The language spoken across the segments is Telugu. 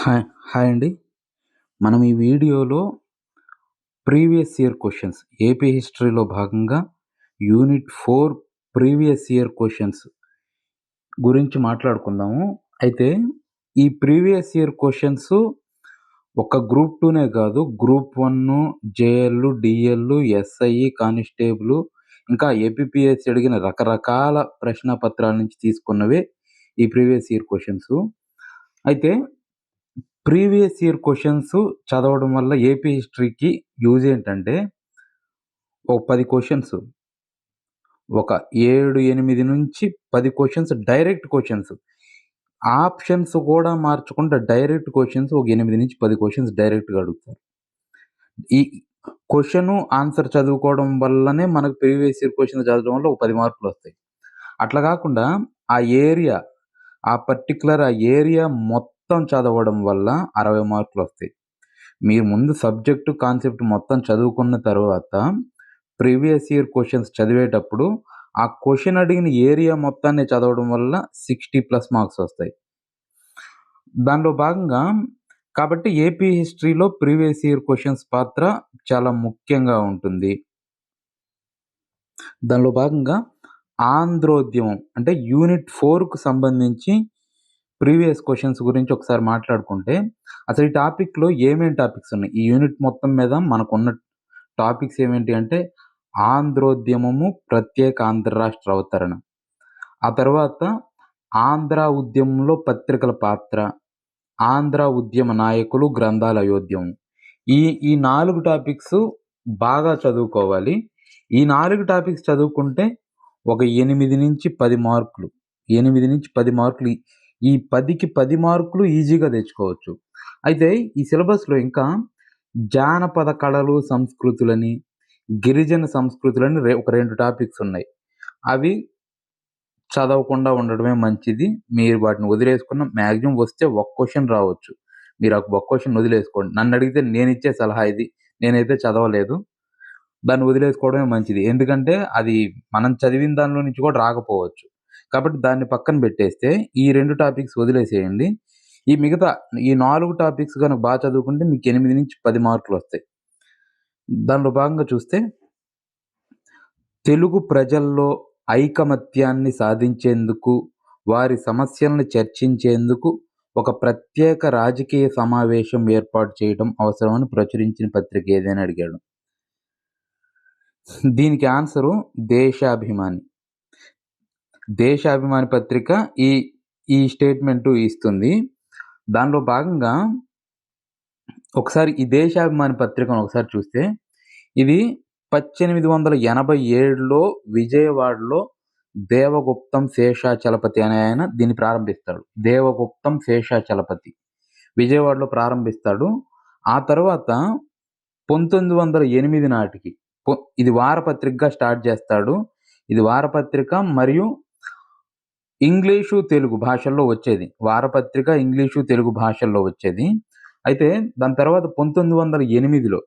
హాయ్ హాయ్ అండి. మనం ఈ వీడియోలో ప్రీవియస్ ఇయర్ క్వశ్చన్స్ ఏపీ హిస్టరీలో భాగంగా unit four previous year questions గురించి మాట్లాడుకుందాము. అయితే ఈ ప్రీవియస్ ఇయర్ క్వశ్చన్స్ ఒక గ్రూప్ టూనే కాదు group one JL DL SI constable ఇంకా ఏపీఎస్ అడిగిన రకరకాల ప్రశ్న పత్రాల నుంచి తీసుకున్నవే ఈ ప్రీవియస్ ఇయర్ క్వశ్చన్స్. అయితే ప్రీవియస్ ఇయర్ క్వశ్చన్స్ చదవడం వల్ల ఏపీ హిస్టరీకి యూజ్ ఏంటంటే ఒక పది క్వశ్చన్స్. ఒక ఏడు ఎనిమిది నుంచి పది క్వశ్చన్స్ డైరెక్ట్ క్వశ్చన్స్. ఆప్షన్స్ కూడా మార్చకుండా డైరెక్ట్ క్వశ్చన్స్ ఒక ఎనిమిది నుంచి పది క్వశ్చన్స్ డైరెక్ట్గా అడుగుతారు. ఈ క్వశ్చను ఆన్సర్ చదువుకోవడం వల్లనే మనకు ప్రీవియస్ ఇయర్ క్వశ్చన్ చదవడం వల్ల ఒక పది మార్కులు వస్తాయి. అట్లా కాకుండా ఆ ఏరియా ఆ పర్టికులర్ ఆ ఏరియా మొత్తం మొత్తం చదవడం వల్ల అరవై మార్కులు వస్తాయి. మీరు ముందు సబ్జెక్టు కాన్సెప్ట్ మొత్తం చదువుకున్న తర్వాత ప్రీవియస్ ఇయర్ క్వశ్చన్స్ చదివేటప్పుడు ఆ క్వశ్చన్ అడిగిన ఏరియా మొత్తాన్ని చదవడం వల్ల సిక్స్టీ ప్లస్ మార్క్స్ వస్తాయి. దానిలో భాగంగా కాబట్టి ఏపీ హిస్టరీలో ప్రీవియస్ ఇయర్ క్వశ్చన్స్ పాత్ర చాలా ముఖ్యంగా ఉంటుంది. దానిలో భాగంగా ఆంధ్రోద్యమం అంటే యూనిట్ ఫోర్కు సంబంధించి ప్రీవియస్ క్వశ్చన్స్ గురించి ఒకసారి మాట్లాడుకుంటే అసలు ఈ టాపిక్లో ఏమేమి టాపిక్స్ ఉన్నాయి? ఈ యూనిట్ మొత్తం మీద మనకున్న టాపిక్స్ ఏమేంటి అంటే ఆంధ్రోద్యమము ప్రత్యేక ఆంధ్ర రాష్ట్ర అవతరణ. ఆ తర్వాత ఆంధ్ర ఉద్యమంలో పత్రికల పాత్ర ఆంధ్ర ఉద్యమ నాయకులు గ్రంథాల అయోధ్యం ఈ ఈ నాలుగు టాపిక్స్ బాగా చదువుకోవాలి. ఈ నాలుగు టాపిక్స్ చదువుకుంటే ఒక ఎనిమిది నుంచి పది మార్కులు ఎనిమిది నుంచి పది మార్కులు ఈ పదికి పది మార్కులు ఈజీగా తెచ్చుకోవచ్చు. అయితే ఈ సిలబస్లో ఇంకా జానపద కళలు సంస్కృతులని గిరిజన సంస్కృతులని రే ఒక రెండు టాపిక్స్ ఉన్నాయి. అవి చదవకుండా ఉండడమే మంచిది. మీరు వాటిని వదిలేసుకున్న మ్యాక్సిమం వస్తే ఒక్క క్వశ్చన్ రావచ్చు. మీరు ఒక క్వశ్చన్ వదిలేసుకోండి. నన్ను అడిగితే నేను ఇచ్చే సలహా ఇది. నేనైతే చదవలేదు. దాన్ని వదిలేసుకోవడమే మంచిది. ఎందుకంటే అది మనం చదివిన దానిలో నుంచి కూడా రాకపోవచ్చు. కాబట్టి దాన్ని పక్కన పెట్టేస్తే ఈ రెండు టాపిక్స్ వదిలేసేయండి. ఈ మిగతా ఈ నాలుగు టాపిక్స్ కనుక బాగా చదువుకుంటే మీకు ఎనిమిది నుంచి పది మార్కులు వస్తాయి. దానిలో భాగంగా చూస్తే తెలుగు ప్రజల్లో ఐకమత్యాన్ని సాధించేందుకు వారి సమస్యలను చర్చించేందుకు ఒక ప్రత్యేక రాజకీయ సమావేశం ఏర్పాటు చేయడం అవసరమని ప్రచురించిన పత్రిక ఏదైనా అడిగాడు. దీనికి ఆన్సరు దేశాభిమాని. దేశాభిమాని పత్రిక ఈ ఈ స్టేట్మెంటు ఇస్తుంది. దానిలో భాగంగా ఒకసారి ఈ దేశాభిమాని పత్రికను ఒకసారి చూస్తే ఇది పద్దెనిమిది వందల ఎనభై ఏడులో విజయవాడలో దేవగుప్తం శేషాచలపతి అనే ఆయన దీన్ని ప్రారంభిస్తాడు. దేవగుప్తం శేషాచలపతి విజయవాడలో ప్రారంభిస్తాడు. ఆ తర్వాత పంతొమ్మిది వందల ఎనిమిది నాటికి ఇది వారపత్రికగా స్టార్ట్ చేస్తాడు. ఇది వారపత్రిక మరియు ఇంగ్లీషు తెలుగు భాషల్లో వచ్చేది. వారపత్రిక ఇంగ్లీషు తెలుగు భాషల్లో వచ్చేది. అయితే దాని తర్వాత పంతొమ్మిది వందల ఎనిమిదిలో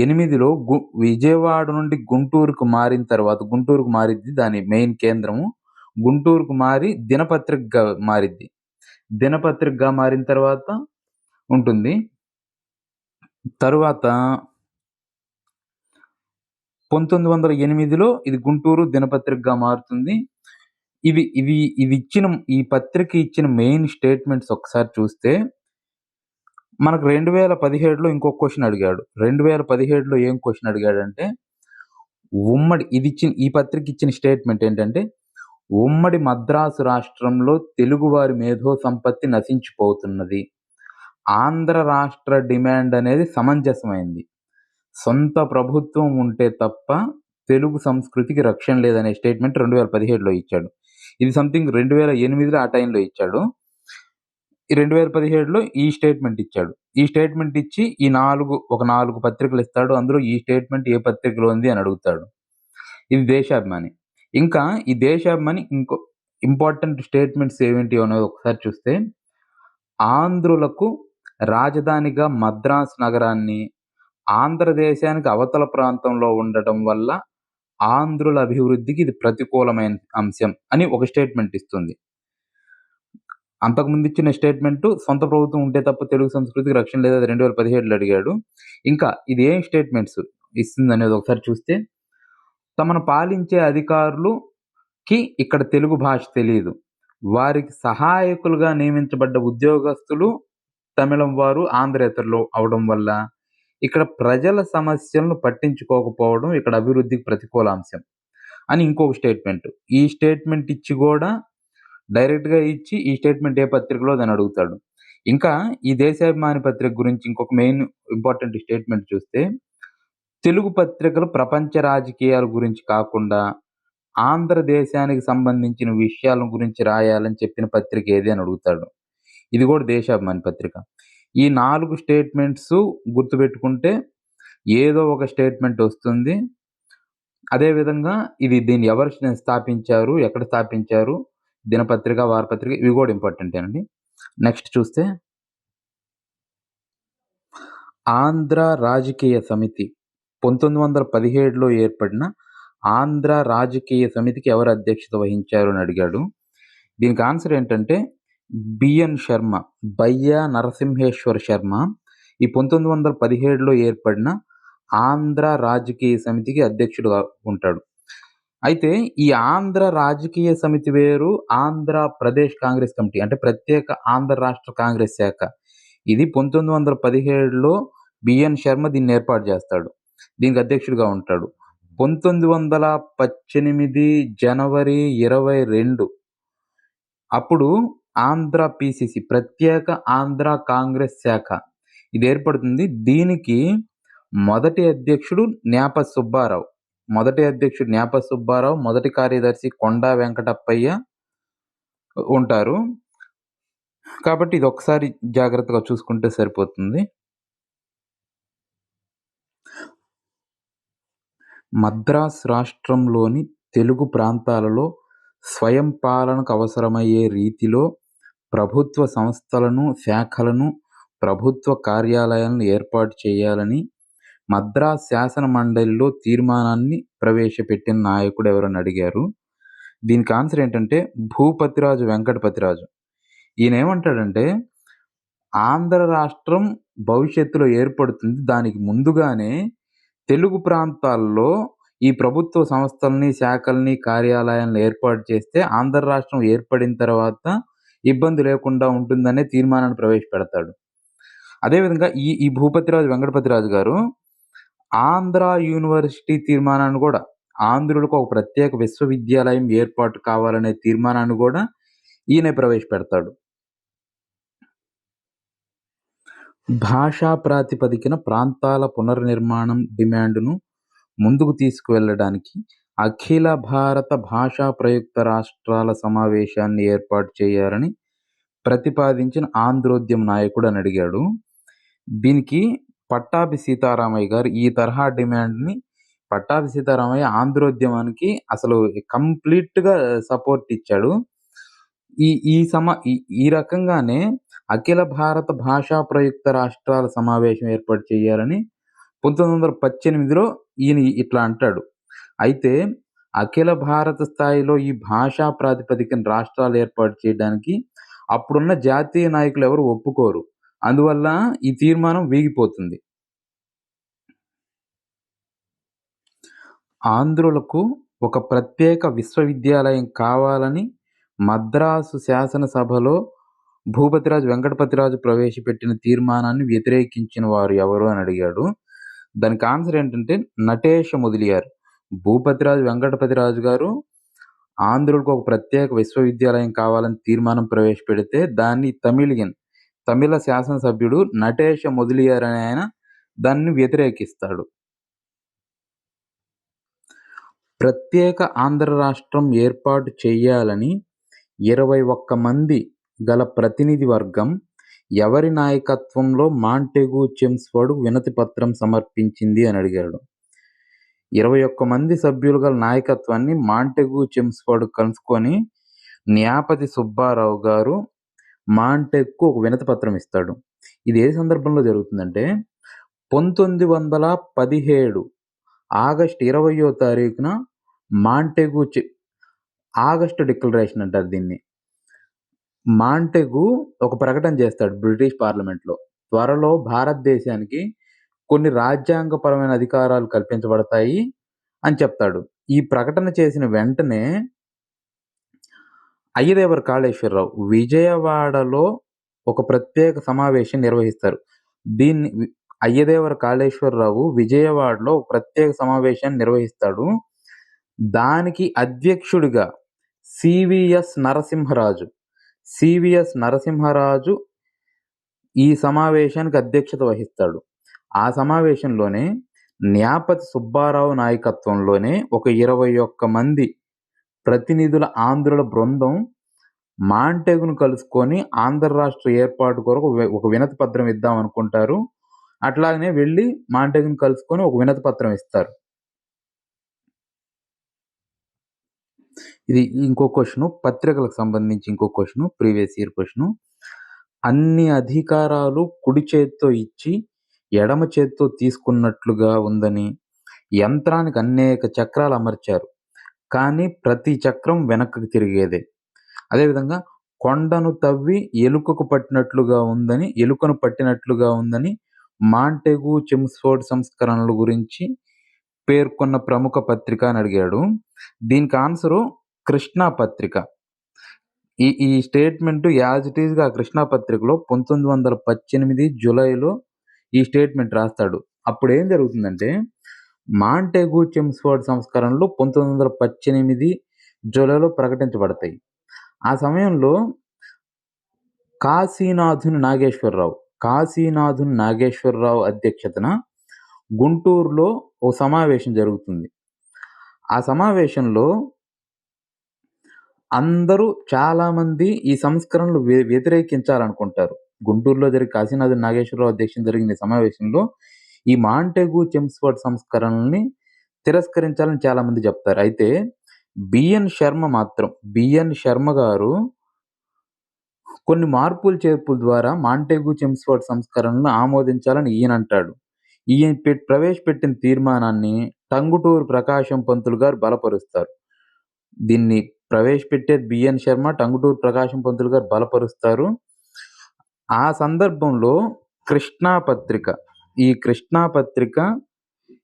ఎనిమిదిలో గు విజయవాడ నుండి గుంటూరుకు మారిన తర్వాత గుంటూరుకు మారిద్ది దాని మెయిన్ కేంద్రము. గుంటూరుకు మారి దినపత్రికగా మారిద్ది. దినపత్రికగా మారిన తర్వాత ఉంటుంది. తరువాత పంతొమ్మిది వందల ఎనిమిదిలో ఇది గుంటూరు దినపత్రికగా మారుతుంది. ఇవి ఇవి ఇవి ఇచ్చిన ఈ పత్రిక ఇచ్చిన మెయిన్ స్టేట్మెంట్స్ ఒకసారి చూస్తే మనకు రెండు వేల పదిహేడులో ఇంకొక క్వశ్చన్ అడిగాడు. రెండు వేల పదిహేడులో ఏం క్వశ్చన్ అడిగాడంటే ఉమ్మడి ఇది ఇచ్చిన ఈ పత్రిక ఇచ్చిన స్టేట్మెంట్ ఏంటంటే ఉమ్మడి మద్రాసు రాష్ట్రంలో తెలుగువారి మేధో సంపత్తి నశించిపోతున్నది. ఆంధ్ర రాష్ట్ర డిమాండ్ అనేది సమంజసమైంది. సొంత ప్రభుత్వం ఉంటే తప్ప తెలుగు సంస్కృతికి రక్షణ లేదనే స్టేట్మెంట్ రెండు వేల పదిహేడులో ఇచ్చాడు. ఇది సంథింగ్ రెండు వేల ఎనిమిదిలో ఆ టైంలో ఇచ్చాడు. రెండు వేల పదిహేడులో ఈ స్టేట్మెంట్ ఇచ్చాడు. ఈ స్టేట్మెంట్ ఇచ్చి ఈ నాలుగు ఒక నాలుగు పత్రికలు ఇస్తాడు. అందులో ఈ స్టేట్మెంట్ ఏ పత్రికలో ఉంది అని అడుగుతాడు. ఇది దేశాభిమాని. ఇంకా ఈ దేశాభిమాని ఇంకో ఇంపార్టెంట్ స్టేట్మెంట్స్ ఏమిటి అనేది ఒకసారి చూస్తే ఆంధ్రులకు రాజధానిగా మద్రాస్ నగరాన్ని ఆంధ్రదేశానికి అవతల ప్రాంతంలో ఉండటం వల్ల ఆంధ్రుల అభివృద్ధికి ఇది ప్రతికూలమైన అంశం అని ఒక స్టేట్మెంట్ ఇస్తుంది. అంతకుముందు ఇచ్చిన స్టేట్మెంట్ సొంత ప్రభుత్వం ఉంటే తప్ప తెలుగు సంస్కృతికి రక్షణ లేదు అది రెండు వేల పదిహేడులో అడిగాడు. ఇంకా ఇది ఏం స్టేట్మెంట్స్ ఇస్తుంది అనేది ఒకసారి చూస్తే తమను పాలించే అధికారులుకి ఇక్కడ తెలుగు భాష తెలియదు. వారికి సహాయకులుగా నియమించబడ్డ ఉద్యోగస్తులు తమిళం వారు ఆంధ్రేతరులు అవడం వల్ల ఇక్కడ ప్రజల సమస్యలను పట్టించుకోకపోవడం ఇక్కడ అభివృద్ధికి ప్రతికూల అంశం అని ఇంకొక స్టేట్మెంట్ ఈ స్టేట్మెంట్ ఇచ్చి కూడా డైరెక్ట్గా ఇచ్చి ఈ స్టేట్మెంట్ ఏ పత్రికలో దాన్ని అడుగుతాడు. ఇంకా ఈ దేశాభిమాని పత్రిక గురించి ఇంకొక మెయిన్ ఇంపార్టెంట్ స్టేట్మెంట్ చూస్తే తెలుగు పత్రికలు ప్రపంచ రాజకీయాల గురించి కాకుండా ఆంధ్రదేశానికి సంబంధించిన విషయాల గురించి రాయాలని చెప్పిన పత్రిక ఏది అని అడుగుతాడు. ఇది కూడా దేశాభిమాని పత్రిక. ఈ నాలుగు స్టేట్మెంట్స్ గుర్తుపెట్టుకుంటే ఏదో ఒక స్టేట్మెంట్ వస్తుంది. అదేవిధంగా ఇది దీన్ని ఎవరు స్థాపించారు ఎక్కడ స్థాపించారు దినపత్రిక వారపత్రిక ఇవి కూడా ఇంపార్టెంటే అండి. నెక్స్ట్ చూస్తే ఆంధ్ర రాజకీయ సమితి పంతొమ్మిది వందల పదిహేడులో ఏర్పడిన ఆంధ్ర రాజకీయ సమితికి ఎవరు అధ్యక్షత వహించారు అని అడిగాడు. దీనికి ఆన్సర్ ఏంటంటే బిఎన్ శర్మ బయ్యా నరసింహేశ్వర శర్మ ఈ పంతొమ్మిది వందల పదిహేడులో ఏర్పడిన ఆంధ్ర రాజకీయ సమితికి అధ్యక్షుడుగా ఉంటాడు. అయితే ఈ ఆంధ్ర రాజకీయ సమితి వేరు ఆంధ్ర ప్రదేశ్ కాంగ్రెస్ కమిటీ అంటే ప్రత్యేక ఆంధ్ర రాష్ట్ర కాంగ్రెస్ శాఖ. ఇది పంతొమ్మిది వందల పదిహేడులో బిఎన్ శర్మ దీన్ని ఏర్పాటు చేస్తాడు. దీనికి అధ్యక్షుడిగా ఉంటాడు. పంతొమ్మిది వందల పద్దెనిమిది జనవరి ఇరవై రెండు అప్పుడు ఆంధ్ర పిసిసి ప్రత్యేక ఆంధ్ర కాంగ్రెస్ శాఖ. ఇది ఏర్పడుతుంది. దీనికి మొదటి అధ్యక్షుడు నేప సుబ్బారావు. మొదటి అధ్యక్షుడు నేప సుబ్బారావు మొదటి కార్యదర్శి కొండా వెంకటప్పయ్య ఉంటారు. కాబట్టి ఇది ఒకసారి జాగ్రత్తగా చూసుకుంటే సరిపోతుంది. మద్రాస్ రాష్ట్రంలోని తెలుగు ప్రాంతాలలో స్వయం పాలనకు అవసరమయ్యే రీతిలో ప్రభుత్వ సంస్థలను శాఖలను ప్రభుత్వ కార్యాలయాలను ఏర్పాటు చేయాలని మద్రాస్ శాసన మండలిలో తీర్మానాన్ని ప్రవేశపెట్టిన నాయకుడు ఎవరని అడిగారు. దీనికి ఆన్సర్ ఏంటంటే భూపతిరాజు వెంకటపతిరాజు. ఈయన ఏమంటాడంటే ఆంధ్ర రాష్ట్రం భవిష్యత్తులో ఏర్పడుతుంది. దానికి ముందుగానే తెలుగు ప్రాంతాల్లో ఈ ప్రభుత్వ సంస్థల్ని శాఖల్ని కార్యాలయాలను ఏర్పాటు చేస్తే ఆంధ్ర రాష్ట్రం ఏర్పడిన తర్వాత ఇబ్బంది లేకుండా ఉంటుందనే తీర్మానాన్ని ప్రవేశపెడతాడు. అదేవిధంగా ఈ ఈ భూపతిరాజు వెంకటపతిరాజు గారు ఆంధ్ర యూనివర్సిటీ తీర్మానాన్ని కూడా ఆంధ్రులకు ఒక ప్రత్యేక విశ్వవిద్యాలయం ఏర్పాటు కావాలనే తీర్మానాన్ని కూడా ఈయన ప్రవేశపెడతాడు. భాషా ప్రాతిపదికన ప్రాంతాల పునర్నిర్మాణం డిమాండ్ను ముందుకు తీసుకువెళ్ళడానికి అఖిల భారత భాషా ప్రయుక్త రాష్ట్రాల సమావేశాన్ని ఏర్పాటు చేయాలని ప్రతిపాదించిన ఆంధ్రోద్యమ నాయకుడు అని అడిగాడు. దీనికి పట్టాభి సీతారామయ్య గారు ఈ తరహా డిమాండ్ని పట్టాభి సీతారామయ్య ఆంధ్రోద్యమానికి అసలు కంప్లీట్గా సపోర్ట్ ఇచ్చాడు. ఈ ఈ సమ ఈ రకంగానే అఖిల భారత భాషా ప్రయుక్త రాష్ట్రాల సమావేశం ఏర్పాటు చేయాలని పంతొమ్మిది వందల పద్దెనిమిదిలో ఈయన ఇట్లా అంటాడు. అయితే అఖిల భారత స్థాయిలో ఈ భాషా ప్రాతిపదికన రాష్ట్రాలు ఏర్పాటు చేయడానికి అప్పుడున్న జాతీయ నాయకులు ఎవరు ఒప్పుకోరు. అందువల్ల ఈ తీర్మానం వీగిపోతుంది. ఆంధ్రులకు ఒక ప్రత్యేక విశ్వవిద్యాలయం కావాలని మద్రాసు శాసనసభలో భూపతిరాజు వెంకటపతిరాజు ప్రవేశపెట్టిన తీర్మానాన్ని వ్యతిరేకించిన వారు ఎవరు అని అడిగాడు. దానికి ఆన్సర్ ఏంటంటే నటేష మొదలియారు. భూపతిరాజు వెంకటపతిరాజు గారు ఆంధ్రులకు ఒక ప్రత్యేక విశ్వవిద్యాలయం కావాలని తీర్మానం ప్రవేశపెడితే దాన్ని తమిళియన్ తమిళ శాసనసభ్యుడు నటేష మొదలియార్ అనే ఆయన దాన్ని వ్యతిరేకిస్తాడు. ప్రత్యేక ఆంధ్ర రాష్ట్రం ఏర్పాటు చేయాలని ఇరవై ఒక్క మంది గల ప్రతినిధి వర్గం ఎవరి నాయకత్వంలో మాంటెగు చెమ్స్ఫర్డ్ వినతి పత్రం సమర్పించింది అని అడిగాడు. ఇరవై ఒక్క మంది సభ్యులు గల నాయకత్వాన్ని మాంటెగు చెమ్స్ఫర్డ్ కలుసుకొని న్యాపతి సుబ్బారావు గారు మాంటెక్కు ఒక వినతి పత్రం ఇస్తాడు ఇది ఏ సందర్భంలో జరుగుతుందంటే పంతొమ్మిది వందల పదిహేడు ఆగస్ట్ ఇరవయో తారీఖున మాంటెగు ఆగస్టు డిక్లరేషన్ అంటారు దీన్ని మాంటెగు ఒక ప్రకటన చేస్తాడు బ్రిటిష్ పార్లమెంట్‌లో. త్వరలో భారతదేశానికి కొన్ని రాజ్యాంగపరమైన అధికారాలు కల్పించబడతాయి అని చెప్తాడు. ఈ ప్రకటన చేసిన వెంటనే అయ్యదేవర కాళేశ్వరరావు విజయవాడలో ఒక ప్రత్యేక సమావేశం నిర్వహిస్తారు. దీన్ని అయ్యదేవర్ అయ్యదేవర కాళేశ్వరరావు విజయవాడలో ప్రత్యేక సమావేశాన్ని నిర్వహిస్తాడు. దానికి అధ్యక్షుడిగా సివిఎస్ నరసింహరాజు, సివిఎస్ నరసింహరాజు ఈ సమావేశానికి అధ్యక్షత వహిస్తాడు. ఆ సమావేశంలోనే న్యాపతి సుబ్బారావు నాయకత్వంలోనే ఒక 21 మంది ప్రతినిధుల ఆంధ్రుల బృందం మాంటెగును కలుసుకొని ఆంధ్ర రాష్ట్ర ఏర్పాటు కొరకు ఒక వినతి పత్రం ఇద్దాం అనుకుంటారు. అట్లాగనే వెళ్ళి మాంటెగుని కలుసుకొని ఒక వినతి పత్రం ఇస్తారు. ఇది ఇంకో క్వశ్చన్ పత్రికలకు సంబంధించి ఇంకో క్వశ్చన్ ప్రీవియస్ ఇయర్ క్వశ్చన్ అన్ని అధికారాలు కుడి చేత్తో ఇచ్చి, ఎడమ చేత్తో తీసుకున్నట్లుగా ఉందని, యంత్రానికి అనేక చక్రాలు అమర్చారు. కానీ ప్రతి చక్రం వెనక్కి తిరిగేదే. అదేవిధంగా కొండను తవ్వి ఎలుకకు పట్టినట్లుగా ఉందని ఎలుకను పట్టినట్లుగా ఉందని మాంటెగు, చెమ్స్‌ఫోర్డ్ సంస్కరణల గురించి పేర్కొన్న ప్రముఖ పత్రిక అని అడిగాడు. దీనికి ఆన్సరు కృష్ణా పత్రిక. ఈ ఈ స్టేట్‌మెంట్ యాజ్ ఇట్ ఈస్‌గా కృష్ణా పత్రికలో పంతొమ్మిది వందల పద్దెనిమిది జూలైలో ఈ స్టేట్‌మెంట్ రాస్తాడు. అప్పుడు ఏం జరుగుతుందంటే మాంటేగు చెమ్స్వర్డ్ సంస్కరణలు పంతొమ్మిది వందల పద్దెనిమిది జూలైలో ప్రకటించబడతాయి. ఆ సమయంలో కాశీనాథుని నాగేశ్వరరావు, కాశీనాథుని నాగేశ్వరరావు అధ్యక్షతన గుంటూరులో ఓ సమావేశం జరుగుతుంది. ఆ సమావేశంలో అందరూ చాలామంది ఈ సంస్కరణలు వ్యతిరేకించాలనుకుంటారు. గుంటూరులో జరిగి కాశీనాథ్ నాగేశ్వరరావు అధ్యక్షం జరిగిన సమావేశంలో ఈ మాంటెగు, చెమ్స్‌ఫోర్డ్ సంస్కరణల్ని తిరస్కరించాలని చాలామంది చెప్తారు. అయితే బిఎన్ శర్మ మాత్రం బిఎన్ శర్మ గారు కొన్ని మార్పులు, చేర్పుల ద్వారా మాంటెగు, చెమ్స్‌ఫోర్డ్ సంస్కరణలను ఆమోదించాలని ఈయన అంటాడు ఈయన ప్రవేశపెట్టిన తీర్మానాన్ని టంగుటూరు ప్రకాశం పంతులు గారు బలపరుస్తారు. దీన్ని ప్రవేశపెట్టే బిఎన్ శర్మ, టంగుటూరు ప్రకాశం పంతులు గారు బలపరుస్తారు. ఆ సందర్భంలో కృష్ణా పత్రిక, ఈ కృష్ణా పత్రిక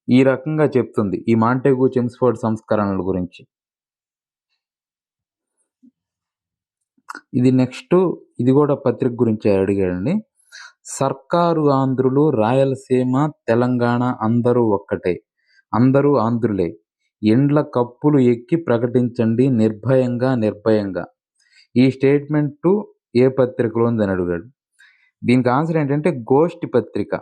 ఈ రకంగా చెప్తుంది. ఈ మాంటెగు, చెమ్స్‌ఫోర్డ్ సంస్కరణల గురించి. ఇది నెక్స్ట్ ఇది కూడా పత్రిక గురించి అడిగాడండి. సర్కారు ఆంధ్రులు, రాయలసీమ, తెలంగాణ అందరూ ఒక్కటే. అందరూ ఆంధ్రులే. ఎండ్ల కప్పులు ఎక్కి ప్రకటించండి నిర్భయంగా నిర్భయంగా. ఈ స్టేట్‌మెంటు ఏ పత్రికలో ఉందని అడిగాడు. దీనికి ఆన్సర్ ఏంటంటే గోష్ఠి పత్రిక.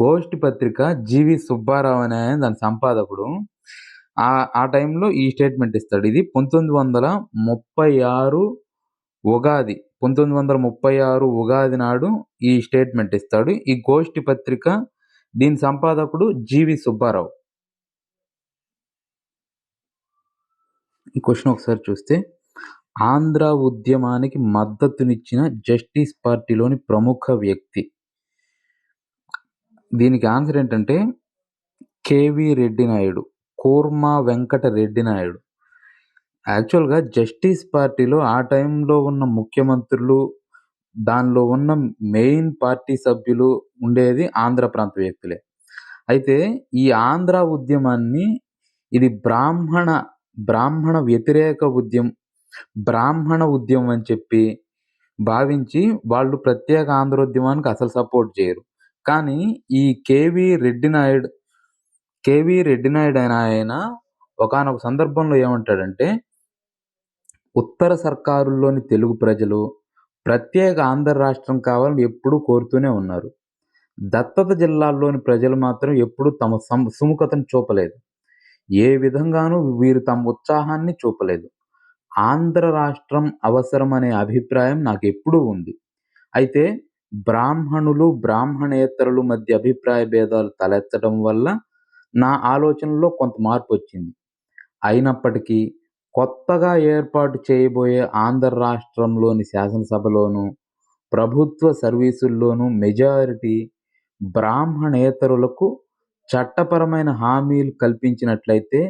గోష్ఠి పత్రిక జీవి సుబ్బారావు అనే దాని సంపాదకుడు. ఆ ఆ టైంలో ఈ స్టేట్‌మెంట్ ఇస్తాడు. ఇది 1936 ఉగాది 1936 ఉగాది నాడు ఈ స్టేట్‌మెంట్ ఇస్తాడు. ఈ గోష్ఠి పత్రిక దీని సంపాదకుడు జీవి సుబ్బారావు. ఈ క్వశ్చన్ ఒకసారి చూస్తే ఆంధ్ర ఉద్యమానికి మద్దతునిచ్చిన జస్టిస్ పార్టీలోని ప్రముఖ వ్యక్తి. దీనికి ఆన్సర్ ఏంటంటే కేవీ రెడ్డి నాయుడు. కూర్మా వెంకట రెడ్డి నాయుడు. యాక్చువల్‌గా జస్టిస్ పార్టీలో ఆ టైంలో ఉన్న ముఖ్యమంత్రులు, దానిలో ఉన్న మెయిన్ పార్టీ సభ్యులు ఉండేది ఆంధ్ర ప్రాంత వ్యక్తులే. అయితే ఈ ఆంధ్ర ఉద్యమాన్ని ఇది బ్రాహ్మణ, బ్రాహ్మణ వ్యతిరేక ఉద్యమం, బ్రాహ్మణ ఉద్యమం అని చెప్పి భావించి వాళ్ళు ప్రత్యేక ఆంధ్రోద్యమానికి అసలు సపోర్ట్ చేయరు. కానీ ఈ K V Reddy Naidu, K V Reddy Naidu అయిన ఆయన ఒకానొక సందర్భంలో ఏమంటాడంటే ఉత్తర సర్కారుల్లోని తెలుగు ప్రజలు ప్రత్యేక ఆంధ్ర రాష్ట్రం కావాలని ఎప్పుడూ కోరుతూనే ఉన్నారు. దత్తత జిల్లాల్లోని ప్రజలు మాత్రం ఎప్పుడూ తమ సుముఖతను చూపలేదు. ఏ విధంగానూ వీరు తమ ఉత్సాహాన్ని చూపలేదు. ఆంధ్ర రాష్ట్రం అవసరం అనే అభిప్రాయం నాకు ఎప్పుడూ ఉంది. అయితే బ్రాహ్మణులు, బ్రాహ్మణేతరులు మధ్య అభిప్రాయ భేదాలు తలెత్తడం వల్ల నా ఆలోచనలో కొంత మార్పు వచ్చింది అయినప్పటికీ కొత్తగా ఏర్పాటు చేయబోయే ఆంధ్ర రాష్ట్రంలోని శాసనసభలోనూ, ప్రభుత్వ సర్వీసుల్లోనూ మెజారిటీ బ్రాహ్మణేతరులకు చట్టపరమైన హామీలు కల్పించినట్లయితే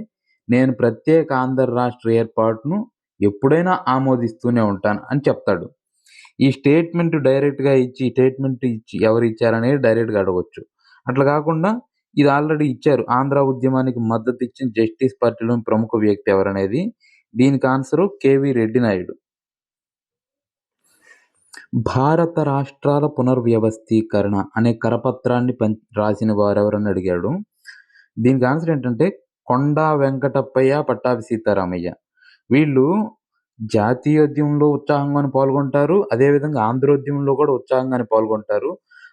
నేను ప్రత్యేక ఆంధ్ర రాష్ట్ర ఏర్పాటును ఎప్పుడైనా ఆమోదిస్తూనే ఉంటాను అని చెప్తాడు. ఈ స్టేట్మెంట్ డైరెక్ట్గా ఇచ్చి స్టేట్మెంట్ ఇచ్చి ఎవరు ఇచ్చారనేది డైరెక్ట్గా అడగవచ్చు అట్లా కాకుండా ఇది ఆల్రెడీ ఇచ్చారు. ఆంధ్ర ఉద్యమానికి మద్దతు ఇచ్చిన జస్టిస్ పార్టీలోని ప్రముఖ వ్యక్తి ఎవరనేది? దీనికి ఆన్సర్ కేవి రెడ్డి నాయుడు భారత రాష్ట్రాల పునర్వ్యవస్థీకరణ అనే కరపత్రాన్ని పం రాసిన వారెవరని అడిగాడు? దీనికి ఆన్సర్ ఏంటంటే కొండా వెంకటప్పయ్య పట్టాభి సీతారామయ్య. వీళ్ళు జాతీయోద్యమంలో ఉత్సాహంగానే పాల్గొంటారు. అదేవిధంగా ఆంధ్రోద్యమంలో కూడా ఉత్సాహంగానే పాల్గొంటారు.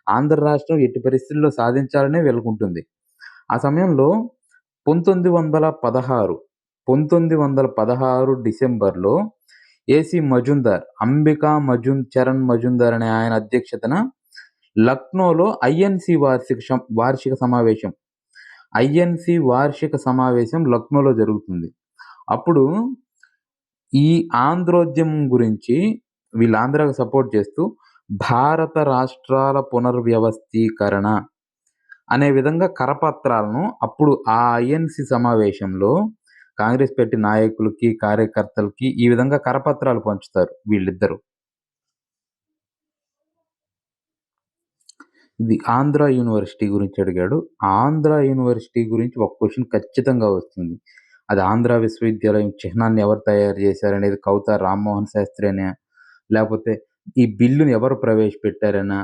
ఆంధ్ర రాష్ట్రం ఎట్టి పరిస్థితుల్లో సాధించాలనే వెలుకుంటుంది. ఆ సమయంలో పంతొమ్మిది వందల పదహారు పంతొమ్మిది వందల పదహారు డిసెంబర్లో ఏసి మజుందార్ అంబికా మజున్ చరణ్ మజుందార్ అనే ఆయన అధ్యక్షతన లక్నోలో ఐఎన్సి వార్షిక వార్షిక సమావేశం. ఐఎన్సి వార్షిక సమావేశం లక్నోలో జరుగుతుంది. అప్పుడు ఈ ఆంధ్రోద్యమం గురించి వీళ్ళు ఆంధ్రాకు సపోర్ట్ చేస్తూ భారత రాష్ట్రాల పునర్వ్యవస్థీకరణ అనే విధంగా కరపత్రాలను అప్పుడు ఆ ఐఎన్సి సమావేశంలో కాంగ్రెస్ పార్టీ నాయకులకి కార్యకర్తలకి ఈ విధంగా కరపత్రాలు పంచుతారు వీళ్ళిద్దరు. ఇది ఆంధ్ర యూనివర్సిటీ గురించి అడిగాడు. ఆంధ్ర యూనివర్సిటీ గురించి ఒక క్వశ్చన్ ఖచ్చితంగా వస్తుంది. అది ఆంధ్ర విశ్వవిద్యాలయం చిహ్నాన్ని ఎవరు తయారు చేశారనేది కవిత రామ్మోహన్ శాస్త్రి అనే లేకపోతే ఈ బిల్లుని ఎవరు ప్రవేశపెట్టారనా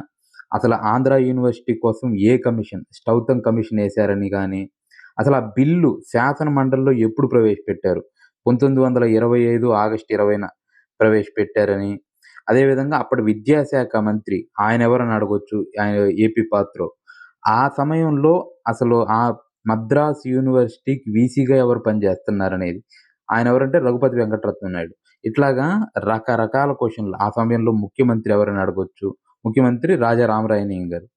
అసలు ఆంధ్ర యూనివర్సిటీ కోసం ఏ కమిషన్ స్టౌతం కమిషన్ వేశారని కానీ అసలు ఆ బిల్లు శాసన మండలిలో ఎప్పుడు ప్రవేశపెట్టారు? పంతొమ్మిది వందల ఇరవై ఐదు ఆగస్టు ఇరవైన ప్రవేశపెట్టారని. అదేవిధంగా అప్పటి విద్యాశాఖ మంత్రి ఆయన ఎవరని అడగొచ్చు? ఆయన ఏపీ పాత్ర. ఆ సమయంలో అసలు ఆ మద్రాస్ యూనివర్సిటీకి వీసీగా ఎవరు పనిచేస్తున్నారనేది. ఆయన ఎవరంటే రఘుపతి వెంకటరత్నం నాయుడు. ఇట్లాగా రకరకాల క్వశ్చన్లు. ఆ సమయంలో ముఖ్యమంత్రి ఎవరైనా అడగొచ్చు? ముఖ్యమంత్రి రాజా రామరాయణీయం గారు.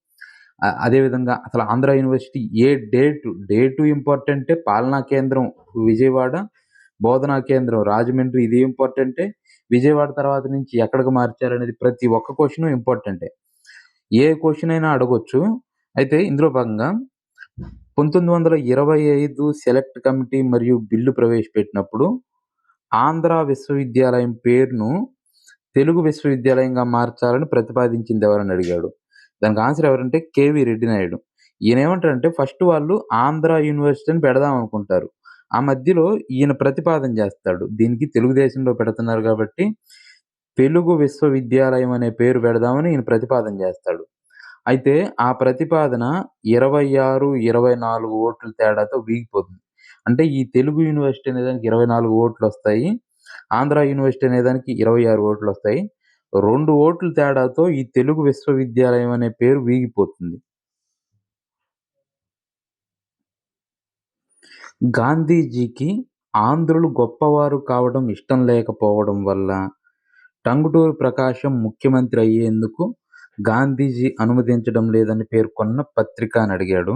అదేవిధంగా అసలు ఆంధ్ర యూనివర్సిటీ ఏ డేటు డేటు ఇంపార్టెంటే పాలనా కేంద్రం విజయవాడ బోధనా కేంద్రం రాజమండ్రి ఇది ఇంపార్టెంటే. విజయవాడ తర్వాత నుంచి ఎక్కడికి మార్చారనేది ప్రతి ఒక్క క్వశ్చన్ ఇంపార్టెంటే. ఏ క్వశ్చన్ అయినా అడగొచ్చు. అయితే ఇందులో భాగంగా పంతొమ్మిది వందల ఇరవై ఐదు సెలెక్ట్ కమిటీ మరియు బిల్లు ప్రవేశపెట్టినప్పుడు ఆంధ్ర విశ్వవిద్యాలయం పేరును తెలుగు విశ్వవిద్యాలయంగా మార్చాలని ప్రతిపాదించింది ఎవరని అడిగాడు. దానికి ఆన్సర్ ఎవరంటే కేవి రెడ్డి నాయుడు ఈయన ఏమంటారంటే ఫస్ట్ వాళ్ళు ఆంధ్ర యూనివర్సిటీని పెడదాం అనుకుంటారు. ఆ మధ్యలో ఈయన ప్రతిపాదన చేస్తాడు. దీనికి తెలుగుదేశంలో పెడుతున్నారు కాబట్టి తెలుగు విశ్వవిద్యాలయం అనే పేరు పెడదామని ఈయన ప్రతిపాదన చేస్తాడు. అయితే ఆ ప్రతిపాదన ఇరవై ఆరు ఇరవై నాలుగు ఓట్ల తేడాతో వీగిపోతుంది. అంటే ఈ తెలుగు యూనివర్సిటీ అనేదానికి ఇరవై నాలుగు ఓట్లు వస్తాయి ఆంధ్ర యూనివర్సిటీ అనేదానికి ఇరవై ఆరు ఓట్లు వస్తాయి. రెండు ఓట్ల తేడాతో ఈ తెలుగు విశ్వవిద్యాలయం అనే పేరు వీగిపోతుంది. గాంధీజీకి ఆంధ్రులు గొప్పవారు కావడం ఇష్టం లేకపోవడం వల్ల టంగుటూరు ప్రకాశం ముఖ్యమంత్రి అయ్యేందుకు గాంధీజీ అనుమతించడం లేదని పేర్కొన్న పత్రిక అని అడిగాడు.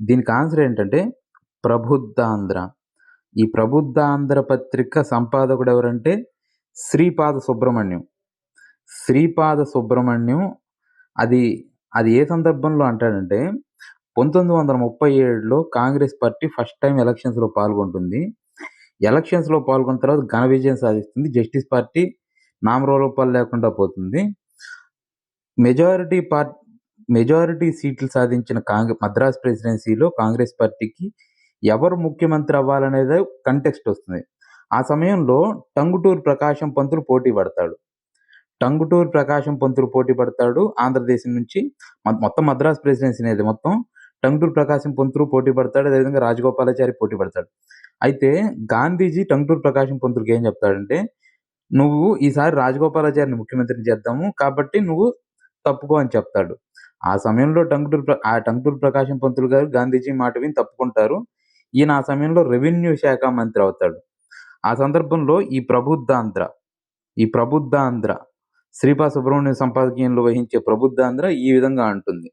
దీనికి ఆన్సర్ ఏంటంటే ప్రబుద్ధాంధ్ర ఈ ప్రబుద్ధాంధ్ర పత్రిక సంపాదకుడు ఎవరంటే శ్రీపాద సుబ్రహ్మణ్యం. శ్రీపాద సుబ్రహ్మణ్యం అది అది ఏ సందర్భంలో అంటాడంటే పంతొమ్మిది వందల ముప్పై ఏడులో కాంగ్రెస్ పార్టీ ఫస్ట్ టైం ఎలక్షన్స్లో పాల్గొంటుంది. ఎలక్షన్స్లో పాల్గొన్న తర్వాత ఘన విజయం సాధిస్తుంది. జస్టిస్ పార్టీ నామరూపాలు లేకుండా పోతుంది. మెజారిటీ పార్ట్ మెజారిటీ సీట్లు సాధించిన కాంగ్రెస్ మద్రాస్ ప్రెసిడెన్సీలో కాంగ్రెస్ పార్టీకి ఎవరు ముఖ్యమంత్రి అవ్వాలనేది కంటెక్స్ట్ వస్తుంది. ఆ సమయంలో టంగుటూరు ప్రకాశం పంతులు పోటీ పడతాడు. టంగుటూరు ప్రకాశం పంతులు పోటీ పడతాడు. ఆంధ్రదేశం నుంచి మొత్తం మద్రాస్ ప్రెసిడెన్సీ అనేది మొత్తం టంగుటూరు ప్రకాశం పంతులు పోటీ పడతాడు. అదేవిధంగా రాజగోపాలాచారి పోటీ పడతాడు. అయితే గాంధీజీ టంగుటూరు ప్రకాశం పంతులకి ఏం చెప్తాడంటే నువ్వు ఈసారి రాజగోపాలాచారిని ముఖ్యమంత్రిని చేద్దాము. కాబట్టి నువ్వు తప్పుకో అని చెప్తాడు. ఆ సమయంలో టంగుటూరు ఆ టంగుటూరు ప్రకాశం పంతులు గారు గాంధీజీ మాట విని తప్పుకుంటారు. ఈయన ఆ సమయంలో రెవెన్యూ శాఖ మంత్రి అవుతాడు. ఆ సందర్భంలో ఈ ప్రబుద్ధాంధ్ర ఈ ప్రబుద్ధాంధ్ర శ్రీపా సుబ్రహ్మణ్యం సంపాదకీయంలో వహించే ప్రబుద్ధాంధ్ర ఈ విధంగా అంటుంది.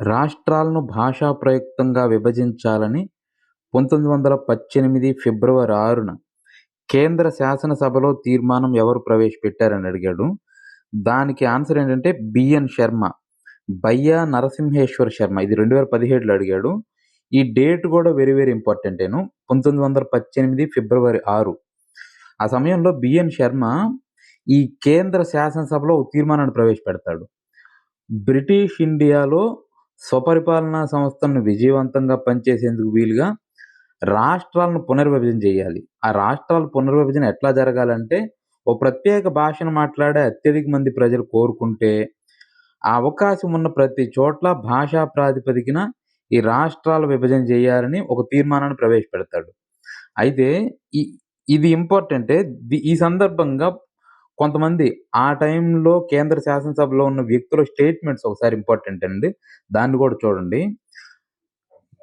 రాష్ట్రాలను భాషా ప్రయుక్తంగా విభజించాలని పంతొమ్మిది వందల పద్దెనిమిది ఫిబ్రవరి ఆరున కేంద్ర శాసనసభలో తీర్మానం ఎవరు ప్రవేశపెట్టారని అడిగాడు. దానికి ఆన్సర్ ఏంటంటే బిఎన్ శర్మ బయ్యా నరసింహేశ్వర శర్మ. ఇది రెండు వేల పదిహేడులో అడిగాడు. ఈ డేట్ కూడా వెరీ వెరీ ఇంపార్టెంట్ నేను పంతొమ్మిది వందల పద్దెనిమిది ఫిబ్రవరి ఆరు. ఆ సమయంలో బిఎన్ శర్మ ఈ కేంద్ర శాసనసభలో తీర్మానాన్ని ప్రవేశపెడతాడు. బ్రిటిష్ ఇండియాలో స్వపరిపాలనా సంస్థలను విజయవంతంగా పనిచేసేందుకు వీలుగా రాష్ట్రాలను పునర్విభజన చేయాలి. ఆ రాష్ట్రాల పునర్విభజన ఎట్లా జరగాలంటే ఓ ప్రత్యేక భాషను మాట్లాడే అత్యధిక మంది ప్రజలు కోరుకుంటే ఆ అవకాశం ఉన్న ప్రతి చోట్ల భాషా ప్రాతిపదికన ఈ రాష్ట్రాల విభజన చేయాలని ఒక తీర్మానాన్ని ప్రవేశపెడతాడు. అయితే ఈ ఇది ఇంపార్టెంటే ది- ఈ సందర్భంగా కొంతమంది ఆ టైంలో కేంద్ర శాసనసభలో ఉన్న వ్యక్తుల స్టేట్మెంట్స్ ఒకసారి ఇంపార్టెంట్ అండి. దాన్ని కూడా చూడండి.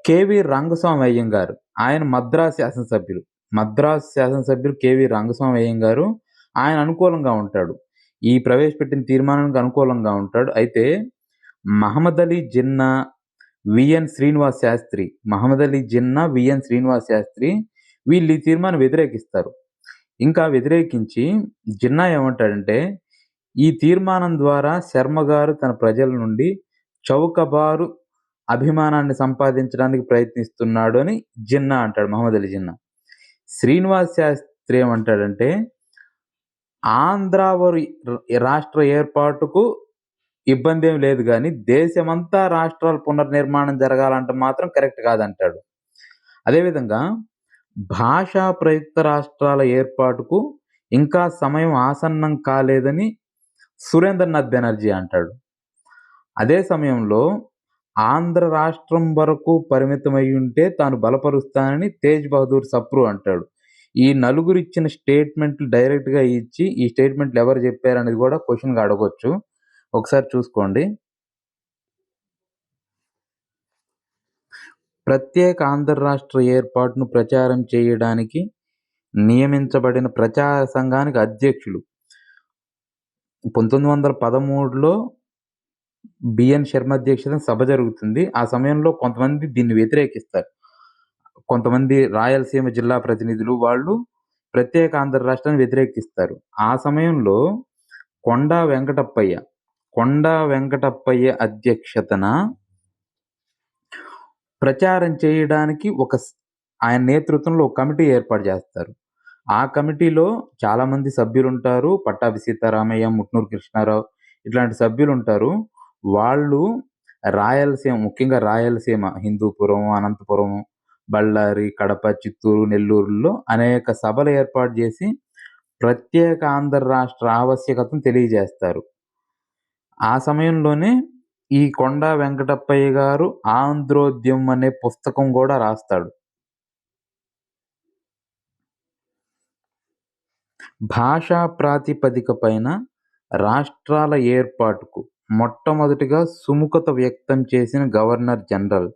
కేవి రంగస్వామి అయ్యం గారు ఆయన మద్రాస్ శాసనసభ్యులు. మద్రాస్ శాసనసభ్యులు కేవి రంగస్వామి అయ్యం గారు ఆయన అనుకూలంగా ఉంటాడు. ఈ ప్రవేశపెట్టిన తీర్మానానికి అనుకూలంగా ఉంటాడు. అయితే Mohammed Ali Jinnah V N Srinivas Sastri Mohammed Ali Jinnah V N Srinivas Sastri వీళ్ళు ఈ తీర్మానం వ్యతిరేకిస్తారు. ఇంకా వ్యతిరేకించి జిన్నా ఏమంటాడంటే ఈ తీర్మానం ద్వారా శర్మ గారు తన ప్రజల నుండి చౌకబారు అభిమానాన్ని సంపాదించడానికి ప్రయత్నిస్తున్నాడు అని జిన్నా అంటాడు మహమ్మద్ అలీ జిన్నా. శ్రీనివాస్ శాస్త్రి ఏమంటాడంటే ఆంధ్రావరు రాష్ట్ర ఏర్పాటుకు ఇబ్బంది ఏం లేదు కానీ దేశమంతా రాష్ట్రాల పునర్నిర్మాణం జరగాలంటే మాత్రం కరెక్ట్ కాదంటాడు. అదేవిధంగా భాషా ప్రయుక్త రాష్ట్రాల ఏర్పాటుకు ఇంకా సమయం ఆసన్నం కాలేదని సురేంద్రనాథ్ బెనర్జీ అంటాడు. అదే సమయంలో ఆంధ్ర రాష్ట్రం వరకు పరిమితమై ఉంటే తాను బలపరుస్తానని తేజ్ బహదూర్ సప్రు అంటాడు. ఈ నలుగురు ఇచ్చిన స్టేట్మెంట్లు డైరెక్ట్గా ఇచ్చి ఈ స్టేట్మెంట్లు ఎవరు చెప్పారు అనేది కూడా క్వశ్చన్గా అడగొచ్చు. ఒకసారి చూసుకోండి. ప్రత్యేక ఆంధ్ర రాష్ట్ర ఏర్పాటును ప్రచారం చేయడానికి నియమించబడిన ప్రచార సంఘానికి అధ్యక్షులు. పంతొమ్మిది వందల పదమూడులో బిఎన్ శర్మ అధ్యక్షతన సభ జరుగుతుంది. ఆ సమయంలో కొంతమంది దీన్ని వ్యతిరేకిస్తారు. కొంతమంది రాయలసీమ జిల్లా ప్రతినిధులు వాళ్ళు ప్రత్యేక ఆంధ్ర రాష్ట్రాన్ని వ్యతిరేకిస్తారు. ఆ సమయంలో కొండా వెంకటప్పయ్య కొండా వెంకటప్పయ్య అధ్యక్షతన ప్రచారం చేయడానికి ఒక ఆయన నేతృత్వంలో ఒక కమిటీ ఏర్పాటు చేస్తారు. ఆ కమిటీలో చాలామంది సభ్యులు ఉంటారు పట్టాభి సీతారామయ్య ముట్నూరు కృష్ణారావు ఇట్లాంటి సభ్యులు ఉంటారు వాళ్ళు రాయలసీమ ముఖ్యంగా రాయలసీమ హిందూపురం అనంతపురం బళ్ళారి కడప చిత్తూరు నెల్లూరులో అనేక సభలు ఏర్పాటు చేసి ప్రత్యేక ఆంధ్ర రాష్ట్ర ఆవశ్యకతను తెలియజేస్తారు. ఆ సమయంలోనే ఈ కొండా వెంకటప్పయ్య గారు ఆంధ్రోద్యమం అనే పుస్తకం కూడా రాస్తాడు. భాషా ప్రాతిపదిక పైన రాష్ట్రాల ఏర్పాటుకు మొట్టమొదటిగా సుముఖత వ్యక్తం చేసిన గవర్నర్ జనరల్.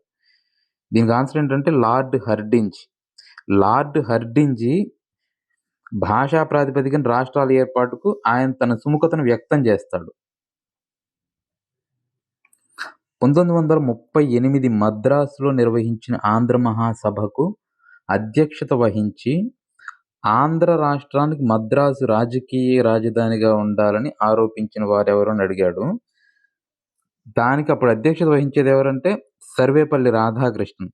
దీనికి ఆన్సర్ ఏంటంటే లార్డ్ హర్డింజ్. లార్డ్ హర్డింజి భాషా ప్రాతిపదికన రాష్ట్రాల ఏర్పాటుకు ఆయన తన సుముఖతను వ్యక్తం చేస్తాడు. పంతొమ్మిది వందల ముప్పై ఎనిమిది మద్రాసులో నిర్వహించిన ఆంధ్ర మహాసభకు అధ్యక్షత వహించి ఆంధ్ర రాష్ట్రానికి మద్రాసు రాజకీయ రాజధానిగా ఉండాలని ఆరోపించిన వారెవరు అని అడిగాడు. దానికి అప్పుడు అధ్యక్షత వహించేది ఎవరంటే సర్వేపల్లి రాధాకృష్ణన్.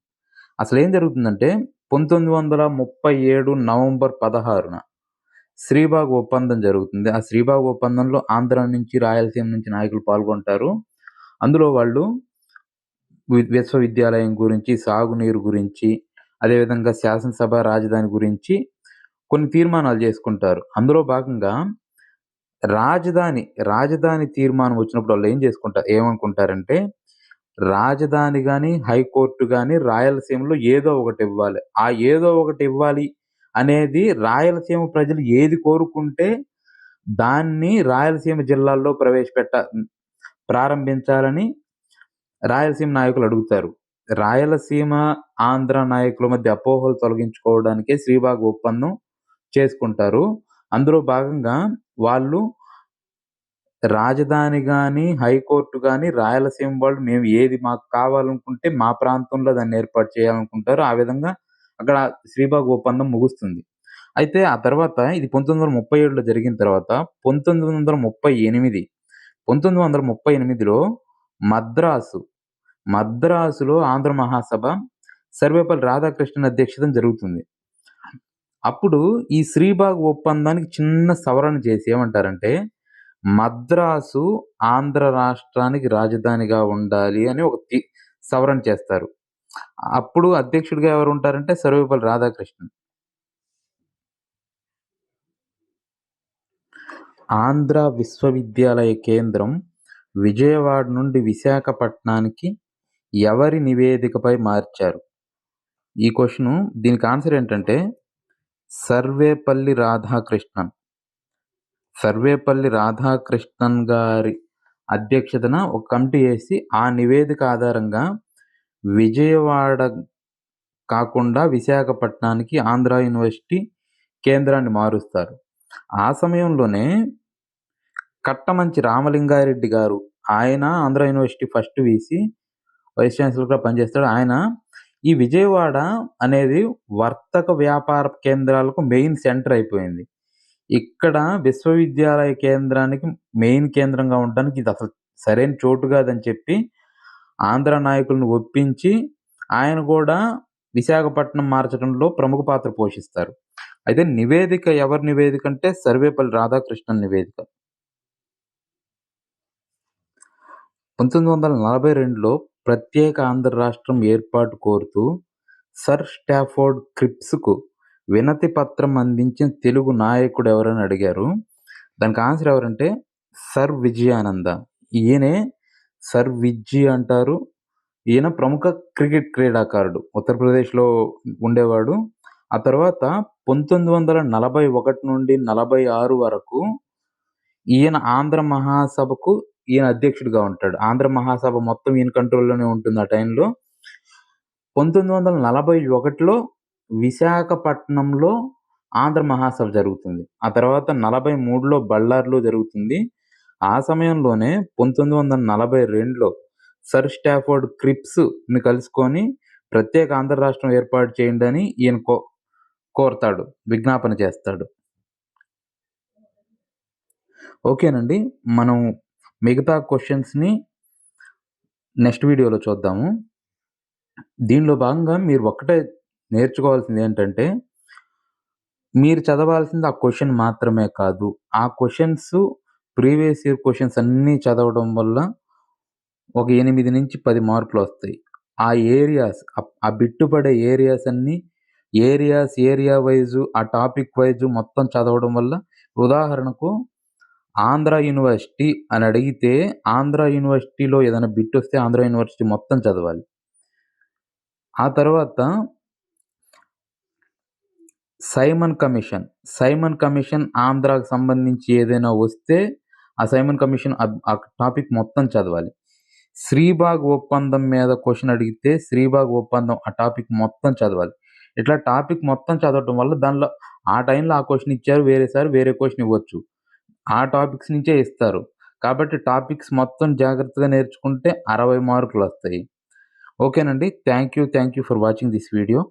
అసలు ఏం జరుగుతుందంటే పంతొమ్మిది వందల ముప్పై ఏడు నవంబర్ పదహారున శ్రీబాగ్ ఒప్పందం జరుగుతుంది. ఆ శ్రీబాగ్ ఒప్పందంలో ఆంధ్ర నుంచి రాయలసీమ నుంచి నాయకులు పాల్గొంటారు. అందులో వాళ్ళు విశ్వవిద్యాలయం గురించి సాగునీరు గురించి అదేవిధంగా శాసనసభ రాజధాని గురించి కొన్ని తీర్మానాలు చేసుకుంటారు. అందులో భాగంగా రాజధాని రాజధాని తీర్మానం వచ్చినప్పుడు వాళ్ళు ఏం చేసుకుంటారు? ఏమనుకుంటారంటే రాజధాని కానీ హైకోర్టు కానీ రాయలసీమలో ఏదో ఒకటి ఇవ్వాలి. ఆ ఏదో ఒకటి ఇవ్వాలి అనేది రాయలసీమ ప్రజలు ఏది కోరుకుంటే దాన్ని రాయలసీమ జిల్లాల్లో ప్రవేశపెట్ట ప్రారంభించాలని రాయలసీమ నాయకులు అడుగుతారు రాయలసీమ ఆంధ్ర నాయకుల మధ్య అపోహలు తొలగించుకోవడానికే శ్రీబాగ్ ఒప్పందం చేసుకుంటారు అందులో భాగంగా వాళ్ళు రాజధాని కానీ హైకోర్టు కానీ రాయలసీమ వాళ్ళు మేము ఏది మాకు కావాలనుకుంటే మా ప్రాంతంలో దాన్ని ఏర్పాటు చేయాలనుకుంటారు ఆ విధంగా అక్కడ శ్రీబాగ్ ఒప్పందం ముగుస్తుంది. అయితే ఆ తర్వాత ఇది 1937లో జరిగిన తర్వాత పంతొమ్మిది వందల ముప్పై ఎనిమిది 1938 1938లో మద్రాసు, మద్రాసులో ఆంధ్ర మహాసభ సర్వేపల్లి రాధాకృష్ణన్ అధ్యక్షతన జరుగుతుంది. అప్పుడు ఈ శ్రీబాగ్ ఒప్పందానికి చిన్న సవరణ చేసి ఏమంటారంటే, మద్రాసు ఆంధ్ర రాష్ట్రానికి రాజధానిగా ఉండాలి అని ఒక సవరణ చేస్తారు. అప్పుడు అధ్యక్షుడిగా ఎవరు ఉంటారంటే సర్వేపల్లి రాధాకృష్ణన్. ఆంధ్ర విశ్వవిద్యాలయ కేంద్రం విజయవాడ నుండి విశాఖపట్నానికి ఎవరి నివేదికపై మార్చారు? ఈ క్వశ్చను దీనికి ఆన్సర్ ఏంటంటే సర్వేపల్లి రాధాకృష్ణన్. సర్వేపల్లి రాధాకృష్ణన్ గారి అధ్యక్షతన ఒక కమిటీ ఏసి ఆ నివేదిక ఆధారంగా విజయవాడ కాకుండా విశాఖపట్నానికి ఆంధ్ర యూనివర్సిటీ కేంద్రాన్ని మారుస్తారు. ఆ సమయంలోనే కట్టమంచి రామలింగారెడ్డి గారు ఆయన Andhra university first VC vice ఛాన్సలర్‌గా పనిచేస్తాడు. ఆయన ఈ విజయవాడ అనేది వర్తక వ్యాపార కేంద్రాలకు మెయిన్ సెంటర్ అయిపోయింది. ఇక్కడ విశ్వవిద్యాలయ కేంద్రానికి మెయిన్ కేంద్రంగా ఉండడానికి ఇది అసలు సరైన చోటు కాదని చెప్పి ఆంధ్ర నాయకులను ఒప్పించి ఆయన కూడా విశాఖపట్నం మార్చడంలో ప్రముఖ పాత్ర పోషిస్తారు. అయితే నివేదిక ఎవరి నివేదిక అంటే సర్వేపల్లి రాధాకృష్ణన్ నివేదిక. 1942లో ప్రత్యేక ఆంధ్ర రాష్ట్రం ఏర్పాటు కోరుతూ సర్ స్టాఫోర్డ్ క్రిప్స్‌కు వినతి పత్రం అందించిన తెలుగు నాయకుడు ఎవరని అడిగారు. దానికి ఆన్సర్ ఎవరంటే సర్ విజయానంద. ఈయనే సర్ విజ్జి అంటారు. ఈయన ప్రముఖ క్రికెట్ క్రీడాకారుడు. ఉత్తరప్రదేశ్‌లో ఉండేవాడు. ఆ తర్వాత 1941 నుండి 46 వరకు ఈయన ఆంధ్ర మహాసభకు ఈయన అధ్యక్షుడిగా ఉంటాడు. ఆంధ్ర మహాసభ మొత్తం ఈయన కంట్రోల్‌లోనే ఉంటుంది ఆ టైంలో. 1941లో విశాఖపట్నంలో ఆంధ్ర మహాసభ జరుగుతుంది. ఆ తర్వాత నలభై మూడులో బళ్ళార్లో జరుగుతుంది. ఆ సమయంలోనే 1942లో సర్ స్టాఫోర్డ్ క్రిప్స్‌ని కలుసుకొని ప్రత్యేక ఆంధ్ర రాష్ట్రం ఏర్పాటు చేయండని ఈయన కో కోరతాడు. విజ్ఞాపన చేస్తాడు. ఓకేనండి. మనం మిగతా క్వశ్చన్స్ని నెక్స్ట్ వీడియోలో చూద్దాము. దీనిలో భాగంగా మీరు ఒక్కటే నేర్చుకోవాల్సింది ఏంటంటే మీరు చదవాల్సింది ఆ క్వశ్చన్ మాత్రమే కాదు. ఆ క్వశ్చన్స్ ప్రీవియస్ ఇయర్ క్వశ్చన్స్ అన్నీ చదవడం వల్ల ఒక ఎనిమిది నుంచి పది మార్కులు వస్తాయి ఆ ఏరియాస్ ఆ బిట్టుపడే ఏరియాస్ అన్నీ ఏరియాస్, ఏరియా వైజు ఆ టాపిక్ వైజు మొత్తం చదవడం వల్ల ఉదాహరణకు ఆంధ్ర యూనివర్సిటీ అని అడిగితే ఆంధ్ర యూనివర్సిటీలో ఏదైనా బిట్ వస్తే ఆంధ్ర యూనివర్సిటీ మొత్తం చదవాలి. ఆ తర్వాత సైమన్ కమిషన్. సైమన్ కమిషన్ ఆంధ్రాకు సంబంధించి ఏదైనా వస్తే ఆ సైమన్ కమిషన్ ఆ టాపిక్ మొత్తం చదవాలి. శ్రీబాగ్ ఒప్పందం మీద క్వశ్చన్ అడిగితే శ్రీబాగ్ ఒప్పందం ఆ టాపిక్ మొత్తం చదవాలి. ఇట్లా టాపిక్ మొత్తం చదవటం వల్ల దానిలో ఆ టైంలో ఆ క్వశ్చన్ ఇచ్చారు. వేరేసారి వేరే క్వశ్చన్ ఇవ్వచ్చు. ఆ టాపిక్స్ నుంచే ఇస్తారు. కాబట్టి టాపిక్స్ మొత్తం జాగ్రత్తగా నేర్చుకుంటే అరవై మార్కులు వస్తాయి ఓకేనండి. Thank you. Thank you for watching this video.